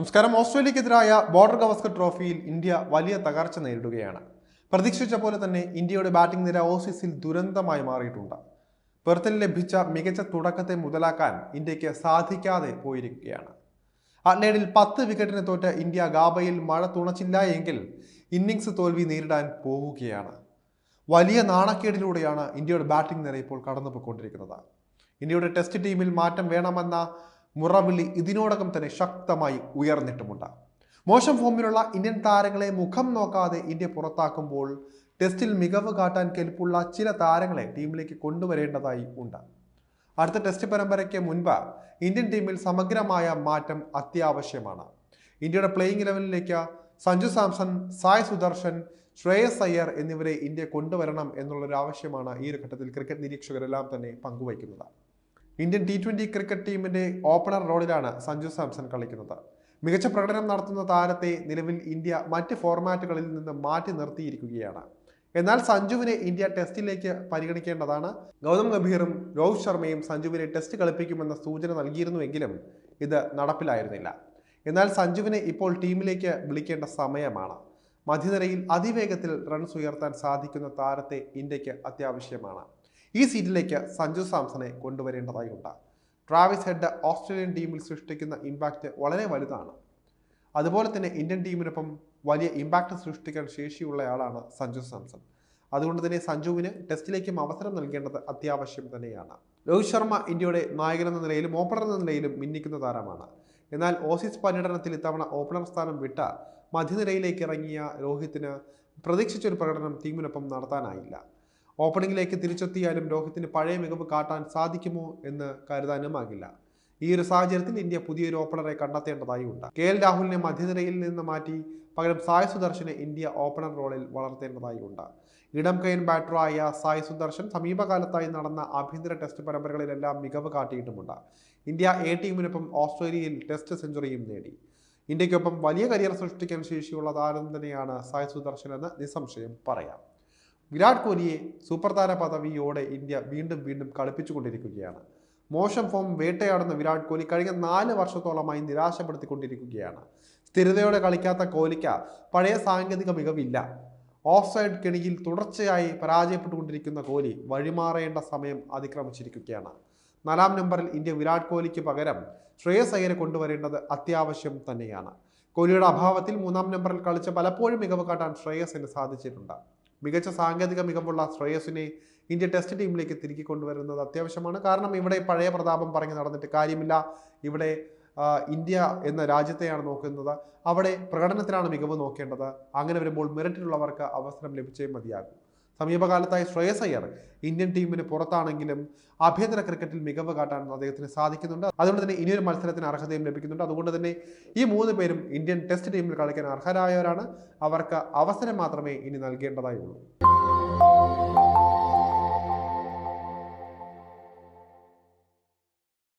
നമസ്കാരം. ഓസ്ട്രേലിയക്കെതിരായ ബോർഡർ ഗവസ്കർ ട്രോഫിയിൽ ഇന്ത്യ വലിയ തകർച്ച നേരിടുകയാണ്. പ്രതീക്ഷിച്ച പോലെ തന്നെ ഇന്ത്യയുടെ ബാറ്റിംഗ് നിര ഓസീസിൽ ദുരന്തമായി മാറിയിട്ടുണ്ട്. പെർത്തിൽ ലഭിച്ച മികച്ച തുടക്കത്തെ മുതലാക്കാൻ ഇന്ത്യയ്ക്ക് സാധിക്കാതെ പോയിരിക്കുകയാണ്. അഡ്ലേഡിൽ പത്ത് വിക്കറ്റിന് തോറ്റ ഇന്ത്യ ഗാബയിൽ മഴ തുണച്ചില്ല എങ്കിൽ ഇന്നിങ്സ് തോൽവി നേരിടാൻ പോവുകയാണ് വലിയ നാണക്കേടിലൂടെയാണ് ഇന്ത്യയുടെ ബാറ്റിംഗ് നിര ഇപ്പോൾ കടന്നുപോയിക്കൊണ്ടിരിക്കുന്നത്. ഇന്ത്യയുടെ ടെസ്റ്റ് ടീമിൽ മാറ്റം വേണമെന്ന മുറവിളി ഇതിനോടകം തന്നെ ശക്തമായി ഉയർന്നിട്ടുമുണ്ട്. മോശം ഫോമിലുള്ള ഇന്ത്യൻ താരങ്ങളെ മുഖം നോക്കാതെ ഇന്ത്യ പുറത്താക്കുമ്പോൾ ടെസ്റ്റിൽ മികവ് കാട്ടാൻ കെൽപ്പുള്ള ചില താരങ്ങളെ ടീമിലേക്ക് കൊണ്ടുവരേണ്ടതായി ഉണ്ട്. അടുത്ത ടെസ്റ്റ് പരമ്പരയ്ക്ക് മുൻപ് ഇന്ത്യൻ ടീമിൽ സമഗ്രമായ മാറ്റം അത്യാവശ്യമാണ്. ഇന്ത്യയുടെ പ്ലേയിങ് ഇലവനിലേക്ക് സഞ്ജു സാംസൺ സായ് സുദർശൻ ശ്രേയസ് അയ്യർ എന്നിവരെ ഇന്ത്യ കൊണ്ടുവരണം എന്നുള്ളൊരു ആവശ്യമാണ് ഈ ഒരു ഘട്ടത്തിൽ ക്രിക്കറ്റ് നിരീക്ഷകരെല്ലാം തന്നെ പങ്കുവയ്ക്കുന്നത്. ഇന്ത്യൻ ടി ട്വന്റി ക്രിക്കറ്റ് ടീമിന്റെ ഓപ്പണർ റോളിലാണ് സഞ്ജു സാംസൺ കളിക്കുന്നത്. മികച്ച പ്രകടനം നടത്തുന്ന താരത്തെ നിലവിൽ ഇന്ത്യ മറ്റ് ഫോർമാറ്റുകളിൽ നിന്ന് മാറ്റി നിർത്തിയിരിക്കുകയാണ്. എന്നാൽ സഞ്ജുവിനെ ഇന്ത്യ ടെസ്റ്റിലേക്ക് പരിഗണിക്കേണ്ടതാണ്. ഗൗതം ഗംഭീറും രോഹിത് ശർമ്മയും സഞ്ജുവിനെ ടെസ്റ്റ് കളിപ്പിക്കുമെന്ന സൂചന നൽകിയിരുന്നുവെങ്കിലും ഇത് നടപ്പിലായിരുന്നില്ല. എന്നാൽ സഞ്ജുവിനെ ഇപ്പോൾ ടീമിലേക്ക് വിളിക്കേണ്ട സമയമാണ്. മധ്യനിരയിൽ അതിവേഗത്തിൽ റൺസ് ഉയർത്താൻ സാധിക്കുന്ന താരത്തെ ഇന്ത്യയ്ക്ക് അത്യാവശ്യമാണ്. ഈ സീറ്റിലേക്ക് സഞ്ജു സാംസണെ കൊണ്ടുവരേണ്ടതായി ഉണ്ട് ട്രാവിസ് ഹെഡ് ഓസ്ട്രേലിയൻ ടീമിൽ സൃഷ്ടിക്കുന്ന ഇമ്പാക്റ്റ് വളരെ വലുതാണ്. അതുപോലെ തന്നെ ഇന്ത്യൻ ടീമിനൊപ്പം വലിയ ഇമ്പാക്റ്റ് സൃഷ്ടിക്കാൻ ശേഷിയുള്ളയാളാണ് സഞ്ജു സാംസൺ. അതുകൊണ്ട് തന്നെ സഞ്ജുവിന് ടെസ്റ്റിലേക്കും അവസരം നൽകേണ്ടത് അത്യാവശ്യം തന്നെയാണ്. രോഹിത് ശർമ്മ ഇന്ത്യയുടെ നായകൻ എന്ന നിലയിലും ഓപ്പണർ എന്ന നിലയിലും മിന്നിക്കുന്ന താരമാണ്. എന്നാൽ ഓസീസ് പര്യടനത്തിൽ ഇത്തവണ ഓപ്പണർ സ്ഥാനം വിട്ട മധ്യനിരയിലേക്ക് ഇറങ്ങിയ രോഹിത്തിന് പ്രതീക്ഷിച്ചൊരു പ്രകടനം ടീമിനൊപ്പം നടത്താനായില്ല. ഓപ്പണിംഗിലേക്ക് തിരിച്ചെത്തിയാലും രോഹിത്തിന് പഴയ മികവ് കാട്ടാൻ സാധിക്കുമോ എന്ന് കരുതാനുമാകില്ല. ഈ ഒരു സാഹചര്യത്തിൽ ഇന്ത്യ പുതിയൊരു ഓപ്പണറെ കണ്ടെത്തേണ്ടതായി ഉണ്ട്. കെ എൽ രാഹുലിനെ മധ്യനിരയിൽ നിന്ന് മാറ്റി പകരം സായ് സുദർശനെ ഇന്ത്യ ഓപ്പണർ റോളിൽ വളർത്തേണ്ടതായി ഉണ്ട്. ഇടം കൈൻ ബാറ്ററായ സായ് സുദർശൻ സമീപകാലത്തായി നടന്ന ആഭ്യന്തര ടെസ്റ്റ് പരമ്പരകളിലെല്ലാം മികവ് കാട്ടിയിട്ടുമുണ്ട്. ഇന്ത്യ എ ടീമിനൊപ്പം ഓസ്ട്രേലിയയിൽ ടെസ്റ്റ് സെഞ്ചുറിയും നേടി. ഇന്ത്യക്കൊപ്പം വലിയ കരിയർ സൃഷ്ടിക്കാൻ ശേഷിയുള്ള താരം തന്നെയാണ് സായ് സുദർശൻ എന്ന് നിസ്സംശയം പറയാം. വിരാട് കോഹ്ലിയെ സൂപ്പർതാര പദവിയോടെ ഇന്ത്യ വീണ്ടും വീണ്ടും കളിപ്പിച്ചുകൊണ്ടിരിക്കുകയാണ്. മോശം ഫോം വേട്ടയാടുന്ന വിരാട് കോഹ്ലി കഴിഞ്ഞ നാല് വർഷത്തോളമായി നിരാശപ്പെടുത്തിക്കൊണ്ടിരിക്കുകയാണ്. സ്ഥിരതയോടെ കളിക്കാത്ത കോഹ്ലിക്ക് പഴയ സാങ്കേതിക മികവില്ല. ഓഫ് സൈഡ് കെണിയിൽ തുടർച്ചയായി പരാജയപ്പെട്ടുകൊണ്ടിരിക്കുന്ന കോഹ്ലി വഴിമാറേണ്ട സമയം അതിക്രമിച്ചിരിക്കുകയാണ്. നാലാം നമ്പറിൽ ഇന്ത്യ വിരാട് കോഹ്ലിക്ക് പകരം ശ്രേയസ് അയ്യരെ കൊണ്ടുവരേണ്ടത് അത്യാവശ്യം തന്നെയാണ്. കോഹ്ലിയുടെ അഭാവത്തിൽ മൂന്നാം നമ്പറിൽ കളിച്ച് പലപ്പോഴും മികവ് കാട്ടാൻ ശ്രേയസിന് സാധിച്ചിട്ടുണ്ട്. മികച്ച സാങ്കേതിക മികവുള്ള ശ്രേയസിനെ ഇന്ത്യ ടെസ്റ്റ് ടീമിലേക്ക് തിരികെ കൊണ്ടുവരുന്നത് അത്യാവശ്യമാണ്. കാരണം ഇവിടെ പഴയ പ്രതാപം പറഞ്ഞ് നടന്നിട്ട് കാര്യമില്ല. ഇവിടെ ഇന്ത്യ എന്ന രാജ്യത്തെയാണ് നോക്കുന്നത്. അവിടെ പ്രകടനത്തിലാണ് മികവ് നോക്കേണ്ടത്. അങ്ങനെ വരുമ്പോൾ മെറിറ്റിലുള്ളവർക്ക് അവസരം ലഭിച്ചേ മതിയാകും. സമീപകാലത്തായി ശ്രേയസ് അയ്യർ ഇന്ത്യൻ ടീമിന് പുറത്താണെങ്കിലും ആഭ്യന്തര ക്രിക്കറ്റിൽ മികവ് കാട്ടാൻ അദ്ദേഹത്തിന് സാധിക്കുന്നുണ്ട്. അതുകൊണ്ട് തന്നെ ഇനിയൊരു മത്സരത്തിന് അർഹതയും ലഭിക്കുന്നുണ്ട്. അതുകൊണ്ട് തന്നെ ഈ മൂന്ന് പേരും ഇന്ത്യൻ ടെസ്റ്റ് ടീമിൽ കളിക്കാൻ അർഹരായവരാണ്. അവർക്ക് അവസരം മാത്രമേ ഇനി നൽകേണ്ടതായുള്ളൂ.